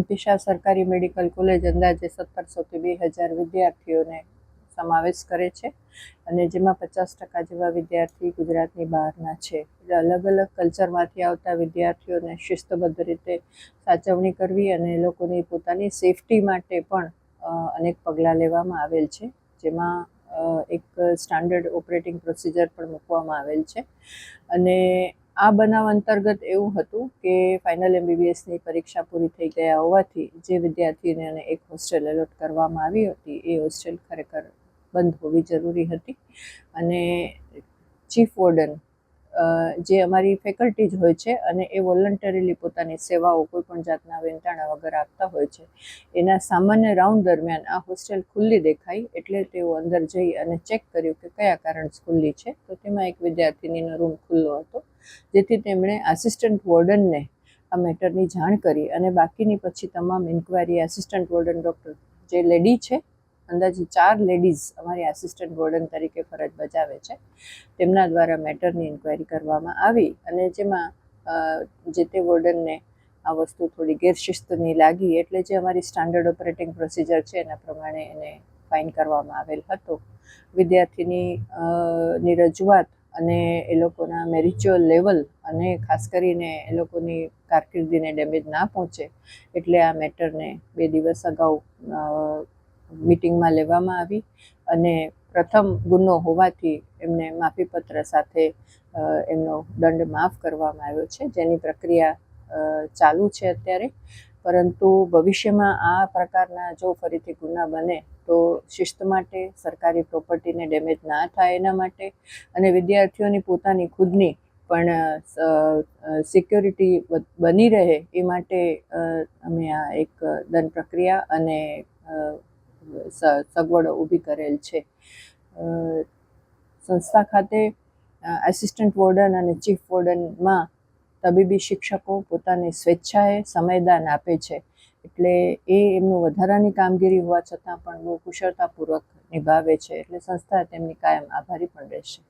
MP સરકારી medical college અંદાજે સત્તરસોથી બે હજાર વિદ્યાર્થીઓને સમાવેશ કરે છે અને જેમાં પચાસ ટકા જેવા વિદ્યાર્થી ગુજરાતની બહારના છે. એટલે અલગ અલગ કલ્ચરમાંથી આવતા વિદ્યાર્થીઓને શિસ્તબદ્ધ રીતે સાચવણી કરવી અને એ લોકોની પોતાની સેફટી માટે પણ અનેક પગલાં લેવામાં આવેલ છે. જેમાં એક સ્ટાન્ડર્ડ ઓપરેટિંગ પ્રોસિજર પણ મૂકવામાં આવેલ છે. અને આ બનાવ અંતર્ગત એવું હતું કે ફાઇનલ એમબીબીએસની પરીક્ષા પૂરી થઈ ગયા હોવાથી જે વિદ્યાર્થીને એક હોસ્ટેલ એલોટ કરવામાં આવી હતી, એ હોસ્ટેલ ખરેખર બંધ હોવી જરૂરી હતી. અને ચીફ વોર્ડન જે અમારી ફેકલ્ટી જ હોય છે અને એ વોલન્ટરીલી પોતાની સેવાઓ કોઈ પણ જાતના વેંટાણા વગર આપતા હોય છે, એના સામાન્ય રાઉન્ડ દરમિયાન આ હોસ્ટેલ ખુલ્લી દેખાઈ એટલે તેઓ અંદર જઈ અને ચેક કર્યું કે કયા કારણ ખુલ્લી છે. તો તેમાં એક વિદ્યાર્થીનીનો રૂમ ખુલ્લો હતો. જેથી તેમણે આસિસ્ટન્ટ વોર્ડનને આ મેટરની જાણ કરી અને બાકીની પછી તમામ ઇન્ક્વાયરી આસિસ્ટન્ટ વોર્ડન ડૉક્ટર જે લેડી છે, અંદાજે ચાર લેડીઝ અમારી આસિસ્ટન્ટ વોર્ડન તરીકે ફરજ બજાવે છે. તેમના દ્વારા મેટરની ઇન્ક્વાયરી કરવામાં આવી અને જેમાં જે તે વોર્ડનને આ વસ્તુ થોડી ગેરશિસ્તની લાગી એટલે જે અમારી સ્ટાન્ડર્ડ ઓપરેટિંગ પ્રોસિજર છે એના પ્રમાણે એને ફાઇન કરવામાં આવેલ હતો. વિદ્યાર્થીની ની રજૂઆત અને એ લોકોના મેરિચ્યુઅલ લેવલ અને ખાસ કરીને એ લોકોની કારકિર્દીને ડેમેજ ના પહોંચે એટલે આ મેટરને બે દિવસ અગાઉ મિટિંગમાં લેવામાં આવી અને પ્રથમ ગુનો હોવાથી એમને માફીપત્ર સાથે એમનો દંડ માફ કરવામાં આવ્યો છે. જેની પ્રક્રિયા ચાલુ છે અત્યારે. પરંતુ ભવિષ્યમાં આ પ્રકારના જો ફરીથી ગુના બને, તો શિસ્ત માટે, સરકારી પ્રોપર્ટીને ડેમેજ ના થાય એના માટે અને વિદ્યાર્થીઓની પોતાની ખુદની પણ સિક્યોરિટી બની રહે એ માટે અમે આ એક દંડ પ્રક્રિયા અને સગવડો ઊભી કરેલ છે. સંસ્થા ખાતે આસિસ્ટન્ટ વોર્ડન અને ચીફ વોર્ડનમાં તબીબી શિક્ષકો પોતાની સ્વેચ્છાએ સમયદાન આપે છે. એટલે એ એમનું વધારાની કામગીરી હોવા છતાં પણ બહુ કુશળતાપૂર્વક નિભાવે છે. એટલે સંસ્થા તેમની કાયમ આભારી પણ રહેશે.